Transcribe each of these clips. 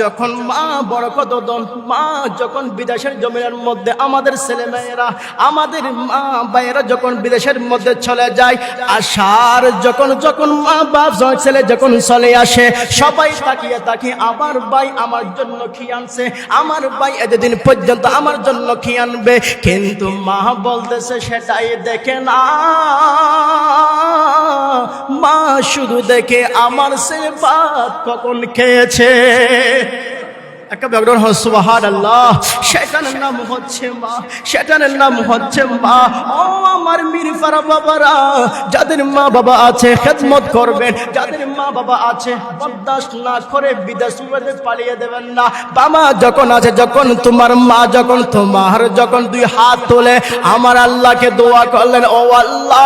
যখন মা বড় কত দন, মা যখন বিদেশের জমিনের মধ্যে, আমাদের ছেলে মেয়েরা, আমাদের মা ভাইয়েরা যখন বিদেশের মধ্যে চলে যায় আসার যখন যখন মা বাপ ছেলে যখন চলে আসে, সবাই তাকিয়ে তাকিয়ে, আমার ভাই আমার জন্য কি আনছে? আমার ভাই এতদিন পর্যন্ত আমার জন্য কি আনবে? কিন্তু মা বলতেছে, সেটাই দেখে না। মা শুধু দেখে আমার সে ভাত কখন খেয়েছে। আল্লাহ মা মা। ও আমার যাদের মা বাবা আছে, খেদমত করবেন, যাদের মা বাবা আছে, বরদাস্ত না করে বিদেশ পালিয়ে দেবেন না। বাবা যখন আছে, যখন তোমার মা, যখন তোমার, যখন দুই হাত তোলে, আমার আল্লাহকে দোয়া করলেন, ও আল্লাহ।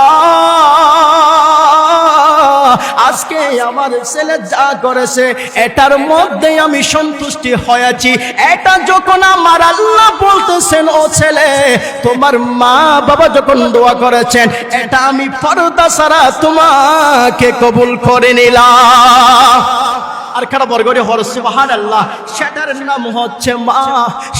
আজকে আমার ছেলে যা করেছে, এটার মধ্যে আমি সন্তুষ্টি হয়েছি। এটা যখন আমার আল্লাহ বলতেছেন, ও ছেলে, তোমার মা বাবা যখন দোয়া করেছেন, এটা আমি পর্দা সারা তোমাকে কবুল করে নিলাম। আর খারা বরগরে হর সুবহান আল্লাহ সেটার নাম হচ্ছে মা,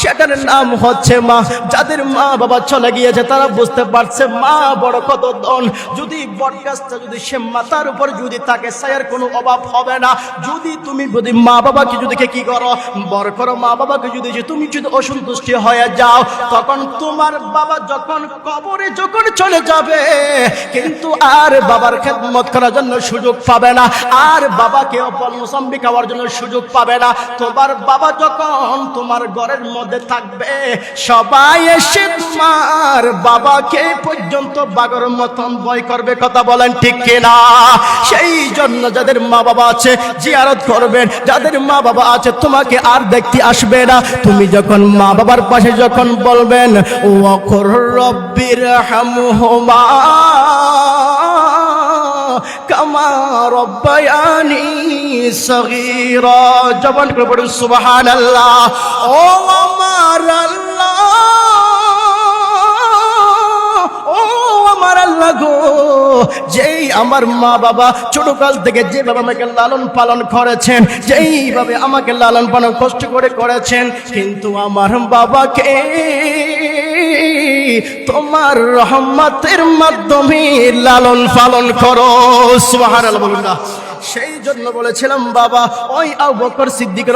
সেটার নাম হচ্ছে মা। যাদের মা বাবা চলে গিয়েছে, তারা বুঝতে পারছে মা বড় কত দন যদি বটগাছটা যদি সে মাথার উপর যদি থাকে, সায়ের কোনো অভাব হবে না। যদি তুমি যদি মা বাবাকে যদি কি করো বড় করো মা বাবাকে যদি তুমি যদি অসন্তুষ্টি হয়ে যাও, তখন তোমার বাবা যখন কবরে যখন চলে যাবে, কিন্তু আর বাবার খেদমত করার জন্য সুযোগ পাবে না। আর বাবাকে অপল মুসাম্বি খাওয়ার জন্য সুযোগ পাবে না। তোমার বাবা যখন তোমার ঘরের মধ্যে থাকবে, সবাই এসে তোমার বাবাকে পর্যন্ত বাগর মতন বয় করবে, কথা বলেন ঠিক কিনা? সেই জন্য যাদের মা বাবা আছে, জিয়ারত করবেন। যাদের মা বাবা আছে, তোমাকে আর দেখতে আসবে না। তুমি যখন মা বাবার পাশে যখন বলবেন ও অখর রব্বির হামহুমা কামা রব্বায়ানি সগীরা, জবান করে পড়ুন, সুবহানাল্লাহ। ও আমার আল্লাহ, ও আমার আল্লাহ যেই আমার মা বাবা ছোট কাল থেকে যেভাবে আমাকে লালন পালন করেছেন, যেইভাবে আমাকে লালন পালন কষ্ট করে করেছেন, কিন্তু আমার বাবাকে তোমার রহমতের মাধ্যমে লালন পালন করো। না। সেই জন্য বলেছিলাম, বাবা, ওই আবু বকর সিদ্দিক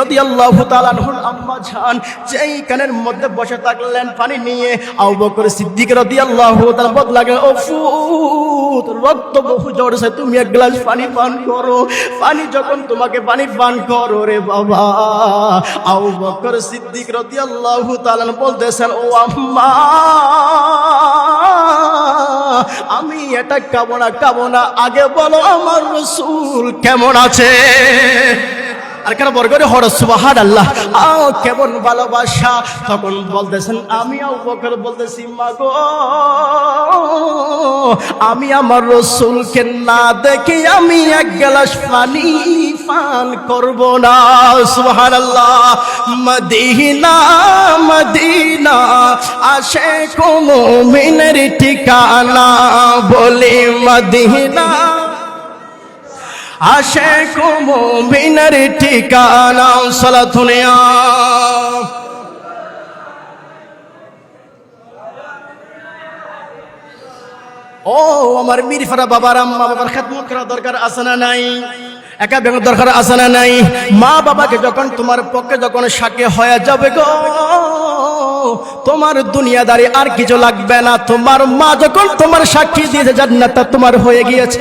জান, যেই কানের মধ্যে বসে থাকলেন পানি নিয়ে, আবু বকর সিদ্দিক রাদিয়াল্লাহু তাআলা বদলাগে ও রক্ত বহু জড়ছে, তুমি এক গ্লাস পানি পান করো, পানি যখন তোমাকে পানি পান করো রে বাবা। আবু বকর সিদ্দিক রাদিয়াল্লাহু তাআলা বলতেছেন, ও আম্মা আমি এটা কামনা না খাব না আগে বলো আমার রসুল কেমন আছে? আর কেন বর্গরে হর সুবাহার আল্লাহ আও কেমন ভালোবাসা? তখন বলতেছেন, আমি বকর বলতেছি মা গো আমি আমার রসুলকে না দেখে আমি এক গ্লাস পানি পান করব না সুবাহার আল্লাহ মদিনা মদিনা, আসে মিনের ঠিকানা বলি মদিনা। আসে মিনার ঠিকানা সালাতুনিয়া ও, আমার মিরফারা বাবার আম্মা বাবার খেদমত করা দরকার আছে না নাই? একা ব্যাংক দরকার আছে না নাই? মা বাবাকে যখন তোমার পক্ষে যখন সাকে হয়ে যাবে গো, তোমার দুনিয়াদারি আর কিছু লাগবে না। তোমার মা যখন তোমার সাক্ষী দিয়েছে, জান্নাতটা তোমার হয়ে গিয়েছে।